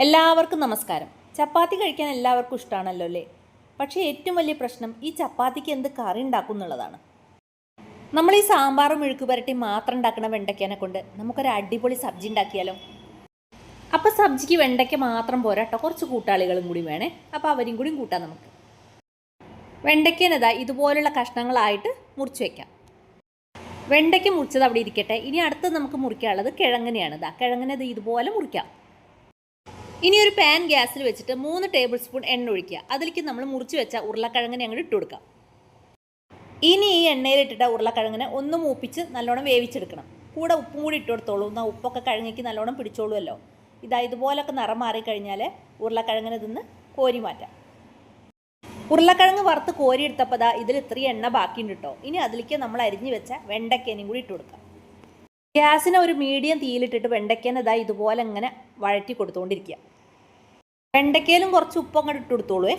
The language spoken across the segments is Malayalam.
എല്ലാവർക്കും നമസ്കാരം. ചപ്പാത്തി കഴിക്കാൻ എല്ലാവർക്കും ഇഷ്ടമാണല്ലോ അല്ലേ? പക്ഷേ ഏറ്റവും വലിയ പ്രശ്നം ഈ ചപ്പാത്തിക്ക് എന്ത് കറി ഉണ്ടാക്കും എന്നുള്ളതാണ്. നമ്മൾ ഈ സാമ്പാറും മെഴുക്ക് പുരട്ടി മാത്രം ഉണ്ടാക്കുന്ന വെണ്ടയ്ക്കനെ കൊണ്ട് നമുക്കൊരു അടിപൊളി സബ്ജി ഉണ്ടാക്കിയാലോ? അപ്പോൾ സബ്ജിക്ക് വെണ്ടയ്ക്ക മാത്രം പോരാ കേട്ടോ കുറച്ച് കൂട്ടാളികളും കൂടി വേണേ. അപ്പോൾ അവരും കൂടി കൂട്ടാം നമുക്ക്. വെണ്ടയ്ക്കനതാ ഇതുപോലുള്ള കഷ്ണങ്ങളായിട്ട് മുറിച്ച് വയ്ക്കാം വെണ്ടയ്ക്ക മുറിച്ചത് അവിടെ ഇരിക്കട്ടെ. ഇനി അടുത്ത് നമുക്ക് മുറിക്കാനുള്ളത് കിഴങ്ങനെയാണ് ഇതാ കിഴങ്ങനത് ഇതുപോലെ മുറിക്കാം. ഇനി ഒരു പാൻ ഗ്യാസിൽ വെച്ചിട്ട് മൂന്ന് ടേബിൾ സ്പൂൺ എണ്ണ ഒഴിക്കുക. അതിലേക്ക് നമ്മൾ മുറിച്ച് വെച്ച ഉരുളക്കിഴങ്ങിനെ അങ്ങോട്ട് ഇട്ട് കൊടുക്കാം. ഇനി ഈ എണ്ണയിലിട്ടിട്ട ഉരുളക്കിഴങ്ങിനെ ഒന്ന് മൂപ്പിച്ച് നല്ലോണം വേവിച്ചെടുക്കണം. കൂടെ ഉപ്പും കൂടി ഇട്ട് കൊടുത്തോളൂ. എന്നാൽ ഉപ്പൊക്കെ കിഴങ്ങിക്ക് നല്ലോണം പിടിച്ചോളുമല്ലോ ഇതാ ഇതുപോലൊക്കെ നിറം മാറിക്കഴിഞ്ഞാൽ ഉരുളക്കിഴങ്ങിനെ തിന്ന് കോരി മാറ്റാം. ഉരുളക്കിഴങ്ങ് വറുത്ത് കോരി എടുത്തപ്പോൾ ദാ ഇതിൽ ഇത്രയും എണ്ണ ബാക്കിയുണ്ട് കേട്ടോ ഇനി അതിലേക്ക് നമ്മൾ അരിഞ്ഞ് വെച്ച വെണ്ടയ്ക്കേനും കൂടി ഇട്ട് കൊടുക്കാം. ഗ്യാസിനെ ഒരു മീഡിയം തീയിലിട്ടിട്ട് വെണ്ടയ്ക്കേനെ ഇതാ ഇതുപോലെ ഇങ്ങനെ വഴറ്റി കൊടുത്തുകൊണ്ടിരിക്കുക വെണ്ടയ്ക്കയിലും കുറച്ച് ഉപ്പ് അങ്ങോട്ട് ഇട്ട് കൊടുത്തോളൂ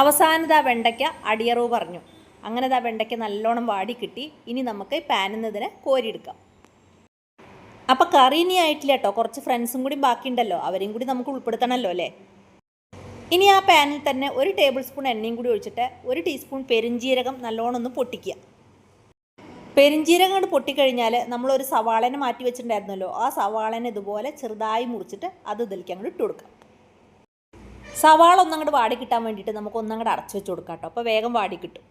അവസാനം ആ വെണ്ടയ്ക്ക അടിയറവ് പറഞ്ഞു. അങ്ങനെ ആ വെണ്ടയ്ക്ക നല്ലോണം വാടി കിട്ടി. ഇനി നമുക്ക് പാനുന്നതിനെ കോരിയെടുക്കാം. അപ്പം കറി ഇനി ആയിട്ടില്ല കേട്ടോ കുറച്ച് ഫ്രണ്ട്സും കൂടി ബാക്കിയുണ്ടല്ലോ. അവരെയും കൂടി നമുക്ക് ഉൾപ്പെടുത്തണമല്ലോ അല്ലേ? ഇനി ആ പാനിൽ തന്നെ ഒരു ടേബിൾ സ്പൂൺ എണ്ണയും കൂടി ഒഴിച്ചിട്ട് ഒരു ടീസ്പൂൺ പെരിഞ്ജീരകം നല്ലോണം ഒന്ന് പൊട്ടിക്കുക. പെരിഞ്ജീരകം കൊണ്ട് പൊട്ടിക്കഴിഞ്ഞാൽ നമ്മളൊരു സവാളനെ മാറ്റി വെച്ചിട്ടുണ്ടായിരുന്നല്ലോ. ആ സവാളനെ ഇതുപോലെ ചെറുതായി മുറിച്ചിട്ട് അത് ഇതിലേക്ക് അങ്ങോട്ട് ഇട്ട് കൊടുക്കാം സവാള ഒന്നങ്ങോട്ട് വാടി കിട്ടാൻ വേണ്ടിയിട്ട് നമുക്ക് ഒന്നങ്ങോട്ട് അടച്ചു വെച്ച് കൊടുക്കാം കേട്ടോ. അപ്പോൾ വേഗം വാടി കിട്ടും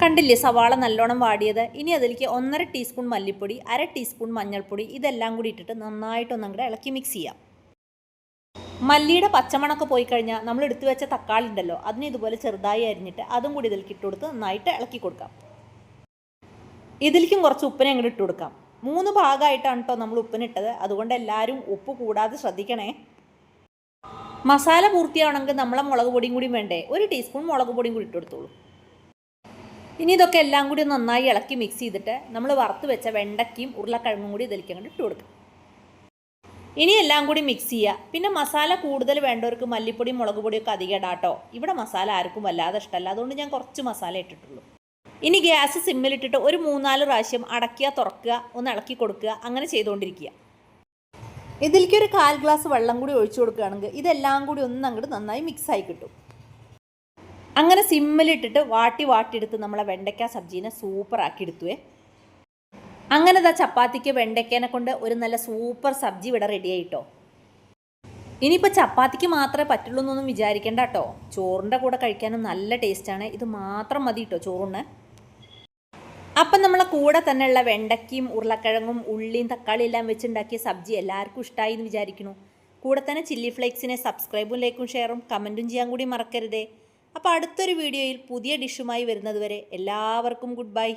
കണ്ടില്ലേ സവാള നല്ലോണം വാടിയത്? ഇനി അതിലേക്ക് ഒന്നര ടീസ്പൂൺ മല്ലിപ്പൊടി അര ടീസ്പൂൺ മഞ്ഞൾപ്പൊടി ഇതെല്ലാം കൂടി ഇട്ടിട്ട് നന്നായിട്ട് ഒന്നങ്ങോട്ട് ഇളക്കി മിക്സ് ചെയ്യാം. മല്ലിയുടെ പച്ചമണൊക്കെ പോയി കഴിഞ്ഞാൽ നമ്മൾ എടുത്തു വെച്ച തക്കാളി ഉണ്ടല്ലോ അതിന് ഇതുപോലെ ചെറുതായി അരിഞ്ഞിട്ട് അതും കൂടി ഇതിലേക്ക് ഇട്ട് കൊടുത്ത് നന്നായിട്ട് ഇളക്കി കൊടുക്കാം. ഇതിലേക്കും കുറച്ച് ഉപ്പിനെ അങ്ങോട്ട് ഇട്ട് കൊടുക്കാം. മൂന്ന് ഭാഗമായിട്ടാണ് കേട്ടോ നമ്മൾ ഉപ്പിനിട്ടത്. അതുകൊണ്ട് എല്ലാവരും ഉപ്പ് കൂടാതെ ശ്രദ്ധിക്കണേ. മസാല പൂർത്തിയാണെങ്കിൽ നമ്മളെ മുളക് പൊടിയും കൂടി വേണ്ടേ? ഒരു ടീസ്പൂൺ മുളക് പൊടിയും കൂടി ഇട്ടെടുത്തോളൂ. ഇനി ഇതൊക്കെ എല്ലാം കൂടി നന്നായി ഇളക്കി മിക്സ് ചെയ്തിട്ട് നമ്മൾ വറുത്ത് വെച്ച വെണ്ടയ്ക്കയും ഉരുളക്കിഴങ്ങും കൂടി ഇതിലേക്ക് അങ്ങോട്ട് ഇട്ട് കൊടുക്കും. ഇനി എല്ലാം കൂടി മിക്സ് ചെയ്യുക. പിന്നെ മസാല കൂടുതൽ വേണ്ടവർക്ക് മല്ലിപ്പൊടിയും മുളക് ഒക്കെ അധികം ഇടാട്ടോ ഇവിടെ മസാല ആർക്കും വല്ലാതെ ഇഷ്ടമല്ല. അതുകൊണ്ട് ഞാൻ കുറച്ച് മസാല ഇട്ടിട്ടുള്ളൂ. ഇനി ഗ്യാസ് സിമ്മിലിട്ടിട്ട് ഒരു മൂന്നാൽ പ്രാവശ്യം അടയ്ക്കുക തുറക്കുക ഒന്ന് ഇളക്കി കൊടുക്കുക അങ്ങനെ ചെയ്തുകൊണ്ടിരിക്കുക. ഇതിലേക്ക് ഒരു കാൽ ഗ്ലാസ് വെള്ളം കൂടി ഒഴിച്ചു കൊടുക്കുകയാണെങ്കിൽ ഇതെല്ലാം കൂടി ഒന്ന് അങ്ങോട്ട് നന്നായി മിക്സായി കിട്ടും. അങ്ങനെ സിമ്മിലിട്ടിട്ട് വാട്ടി വാട്ടിയെടുത്ത് നമ്മളെ വെണ്ടയ്ക്ക സബ്ജീനെ സൂപ്പർ ആക്കി എടുത്തുവേ. അങ്ങനെ ഇതാ ചപ്പാത്തിക്ക് വെണ്ടയ്ക്കേനെ കൊണ്ട് ഒരു നല്ല സൂപ്പർ സബ്ജി ഇവിടെ റെഡി ആയിട്ടോ. ഇനിയിപ്പോൾ ചപ്പാത്തിക്ക് മാത്രമേ പറ്റുള്ളൂ എന്നൊന്നും വിചാരിക്കേണ്ട കേട്ടോ. ചോറിന്റെ കൂടെ കഴിക്കാനും നല്ല ടേസ്റ്റാണ് ഇത് മാത്രം മതി കേട്ടോ ചോറിന് അപ്പം നമ്മളെ കൂടെ തന്നെയുള്ള വെണ്ടയ്ക്കയും ഉരുളക്കിഴങ്ങും ഉള്ളിയും തക്കാളി എല്ലാം വെച്ചുണ്ടാക്കിയ സബ്ജി എല്ലാവർക്കും ഇഷ്ടമായി എന്ന് വിചാരിക്കുന്നു. കൂടെ തന്നെ ചില്ലി ഫ്ലേക്സിനെ സബ്സ്ക്രൈബും ലൈക്കും ഷെയറും കമന്റും ചെയ്യാൻ കൂടി മറക്കരുതേ. അപ്പോൾ അടുത്തൊരു വീഡിയോയിൽ പുതിയ ഡിഷുമായി വരുന്നതുവരെ എല്ലാവർക്കും ഗുഡ് ബൈ.